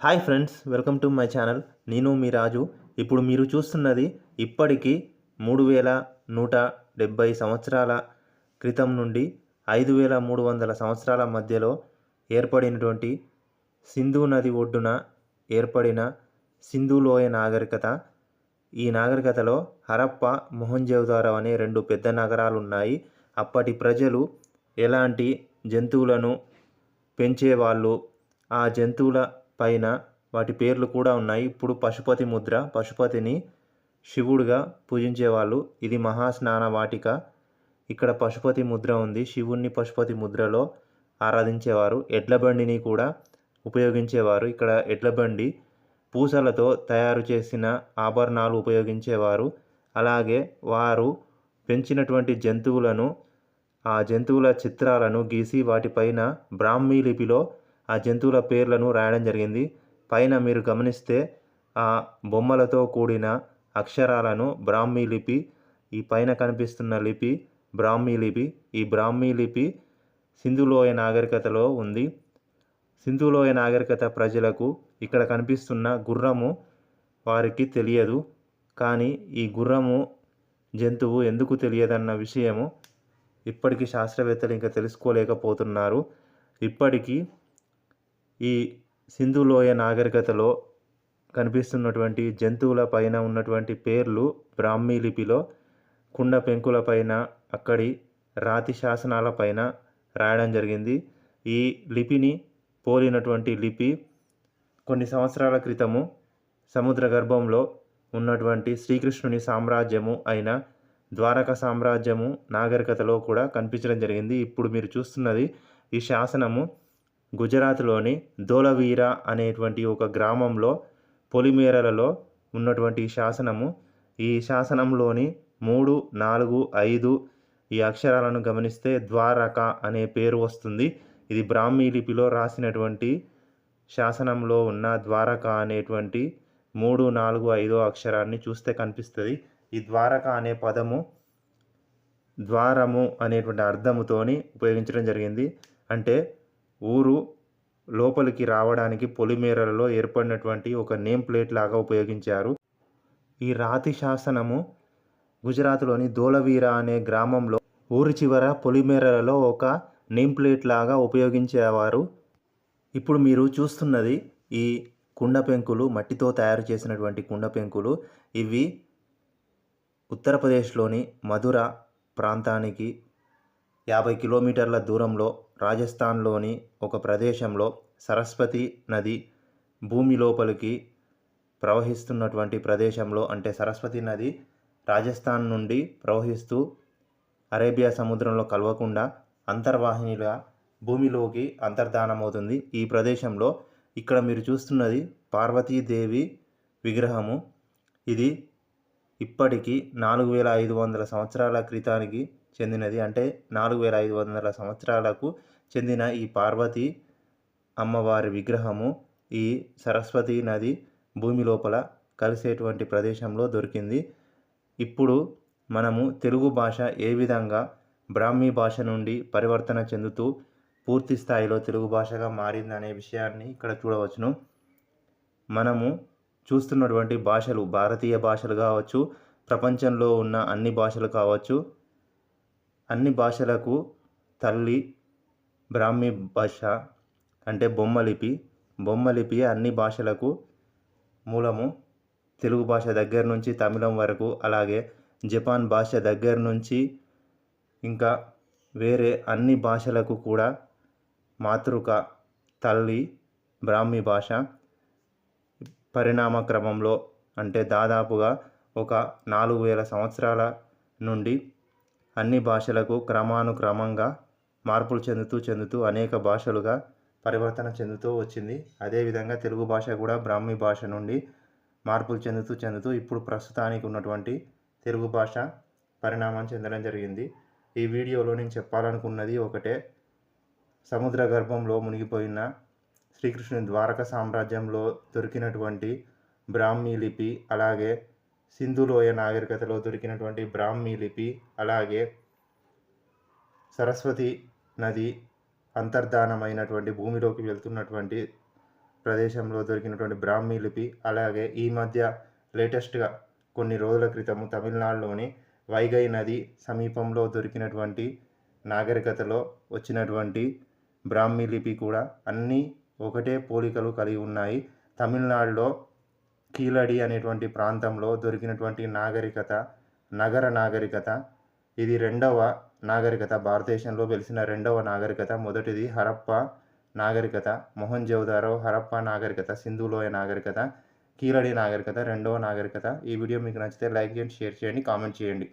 Hi friends welcome to my channel. నేను మీ రాజు. ఇప్పుడు మీరు చూస్తున్నది ఇప్పటికీ మూడు వేల నూట డెబ్భై సంవత్సరాల క్రితం నుండి ఐదు వేల మూడు వందల సంవత్సరాల మధ్యలో ఏర్పడినటువంటి సింధు నది ఒడ్డున ఏర్పడిన సింధు లోయ నాగరికత. ఈ నాగరికతలో హరప్ప మొహంజోదారో అనే రెండు పెద్ద నగరాలు ఉన్నాయి అప్పటి ప్రజలు ఎలాంటి జంతువులను పెంచేవాళ్ళు? ఆ జంతువుల పైన వాటి పేర్లు కూడా ఉన్నాయి. ఇప్పుడు పశుపతి ముద్ర పశుపతిని శివుడుగా పూజించేవాళ్ళు. ఇది మహాస్నాన వాటిక. ఇక్కడ పశుపతి ముద్ర ఉంది. శివుణ్ణి పశుపతి ముద్రలో ఆరాధించేవారు. ఎడ్ల బండిని కూడా ఉపయోగించేవారు. ఇక్కడ ఎడ్ల బండి పూసలతో తయారు చేసిన ఆభరణాలు ఉపయోగించేవారు. అలాగే వారు పెంచినటువంటి జంతువులను ఆ జంతువుల చిత్రాలను గీసి వాటిపైన బ్రాహ్మీ లిపిలో ఆ జంతువుల పేర్లను రాయడం జరిగింది. పైన మీరు గమనిస్తే ఆ బొమ్మలతో కూడిన అక్షరాలను బ్రాహ్మీ లిపి ఈ పైన కనిపిస్తున్న లిపి బ్రాహ్మీ లిపి ఈ బ్రాహ్మీ లిపి సింధులోయ నాగరికతలో ఉంది. సింధులోయ నాగరికత ప్రజలకు ఇక్కడ కనిపిస్తున్న గుర్రము వారికి తెలియదు. కానీ ఈ గుర్రము జంతువు ఎందుకు తెలియదన్న విషయము ఇప్పటికీ శాస్త్రవేత్తలు ఇంకా తెలుసుకోలేకపోతున్నారు. ఇప్పటికీ ఈ సింధు లోయ నాగరికతలో కనిపిస్తున్నటువంటి జంతువుల పైన ఉన్నటువంటి పేర్లు బ్రాహ్మీ లిపిలో కుండ పెంకుల పైన అక్కడి రాతి శాసనాల పైన రాయడం జరిగింది. ఈ లిపిని పోలినటువంటి లిపి కొన్ని సంవత్సరాల క్రితము సముద్ర గర్భంలో ఉన్నటువంటి శ్రీకృష్ణుని సామ్రాజ్యము అయిన ద్వారక సామ్రాజ్యము నాగరికతలో కూడా కనిపించడం జరిగింది. ఇప్పుడు మీరు చూస్తున్నది ఈ శాసనము. గుజరాత్లోని ధోలవీర అనేటువంటి ఒక గ్రామంలో పొలిమేరలలో ఉన్నటువంటి శాసనము. ఈ శాసనంలోని మూడు నాలుగు ఐదు ఈ అక్షరాలను గమనిస్తే ద్వారక అనే పేరు వస్తుంది. ఇది బ్రాహ్మీ లిపిలో రాసినటువంటి శాసనంలో ఉన్న ద్వారక అనేటువంటి మూడు నాలుగు ఐదో అక్షరాన్ని చూస్తే కనిపిస్తుంది. ఈ ద్వారక అనే పదము ద్వారము అనేటువంటి అర్థముతోని ఉపయోగించడం జరిగింది. అంటే ఊరు లోపలికి రావడానికి పొలిమేరలలో ఏర్పడినటువంటి ఒక నేమ్ ప్లేట్ లాగా ఉపయోగించారు. ఈ రాతి శాసనము గుజరాత్లోని ధోలవీర అనే గ్రామంలో ఊరి చివర పొలిమేరలలో ఒక నేమ్ ప్లేట్ లాగా ఉపయోగించేవారు. ఇప్పుడు మీరు చూస్తున్నది ఈ కుండ పెంకులు మట్టితో తయారు చేసినటువంటి కుండ పెంకులు. ఇవి ఉత్తరప్రదేశ్లోని మధుర ప్రాంతానికి యాభై కిలోమీటర్ల దూరంలో రాజస్థాన్లోని ఒక ప్రదేశంలో సరస్వతి నది భూమి లోపలికి ప్రవహిస్తున్నటువంటి ప్రదేశంలో అంటే సరస్వతి నది రాజస్థాన్ నుండి ప్రవహిస్తూ అరేబియా సముద్రంలో కలవకుండా అంతర్వాహినిగా భూమిలోకి అంతర్ధానమవుతుంది. ఈ ప్రదేశంలో ఇక్కడ మీరు చూస్తున్నది పార్వతీదేవి విగ్రహము. ఇది ఇప్పటికీ నాలుగు వేల ఐదు వందల సంవత్సరాల క్రితానికి చెందినది. అంటే నాలుగు వేల ఐదు వందల సంవత్సరాలకు చెందిన ఈ పార్వతి అమ్మవారి విగ్రహము ఈ సరస్వతి నది భూమి లోపల కలిసేటువంటి ప్రదేశంలో దొరికింది. ఇప్పుడు మనము తెలుగు భాష ఏ విధంగా బ్రాహ్మీ భాష నుండి పరివర్తన చెందుతూ పూర్తి స్థాయిలో తెలుగు భాషగా మారిందనే విషయాన్ని ఇక్కడ చూడవచ్చును. మనము చూస్తున్నటువంటి భాషలు భారతీయ భాషలు కావచ్చు ప్రపంచంలో ఉన్న అన్ని భాషలు కావచ్చు అన్ని భాషలకు తల్లి బ్రాహ్మీ భాష అంటే బొమ్మలిపి బొమ్మలిపి అన్ని భాషలకు మూలము. తెలుగు భాష దగ్గర నుంచి తమిళం వరకు అలాగే జపాన్ భాష దగ్గర నుంచి ఇంకా వేరే అన్ని భాషలకు కూడా మాతృక తల్లి బ్రాహ్మీ భాష. పరిణామ క్రమంలో అంటే దాదాపుగా ఒక నాలుగు వేల సంవత్సరాల నుండి అన్ని భాషలకు క్రమానుక్రమంగా మార్పులు చెందుతూ చెందుతూ అనేక భాషలుగా పరివర్తన చెందుతూ వచ్చింది. అదేవిధంగా తెలుగు భాష కూడా బ్రాహ్మీ భాష నుండి మార్పులు చెందుతూ చెందుతూ ఇప్పుడు ప్రస్తుతానికి ఉన్నటువంటి తెలుగు భాష పరిణామం చెందడం జరిగింది. ఈ వీడియోలో నేను చెప్పాలనుకున్నది ఒకటే. సముద్ర గర్భంలో మునిగిపోయిన శ్రీకృష్ణుని ద్వారక సామ్రాజ్యంలో దొరికినటువంటి బ్రాహ్మీ లిపి అలాగే సింధులోయ నాగరికతలో దొరికినటువంటి బ్రాహ్మీ లిపి అలాగే సరస్వతి నది అంతర్ధానమైనటువంటి భూమిలోకి వెళ్తున్నటువంటి ప్రదేశంలో దొరికినటువంటి బ్రాహ్మీ లిపి అలాగే ఈ మధ్య లేటెస్ట్గా కొన్ని రోజుల క్రితము తమిళనాడులోని వైగై నది సమీపంలో దొరికినటువంటి నాగరికతలో వచ్చినటువంటి బ్రాహ్మీ లిపి కూడా అన్నీ ఒకటే పోలికలు కలిగి ఉన్నాయి. తమిళనాడులో కీలడి అనేటువంటి ప్రాంతంలో దొరికినటువంటి నాగరికత నగర నాగరికత ఇది రెండవ నాగరికత భారతదేశంలో వెలిసిన రెండవ నాగరికత మొదటిది హరప్ప నాగరికత మొహంజోదారో హరప్ప నాగరికత సింధులోయ నాగరికత కీలడి నాగరికత రెండవ నాగరికత. ఈ వీడియో మీకు నచ్చితే లైక్ చేయండి షేర్ చేయండి కామెంట్ చేయండి.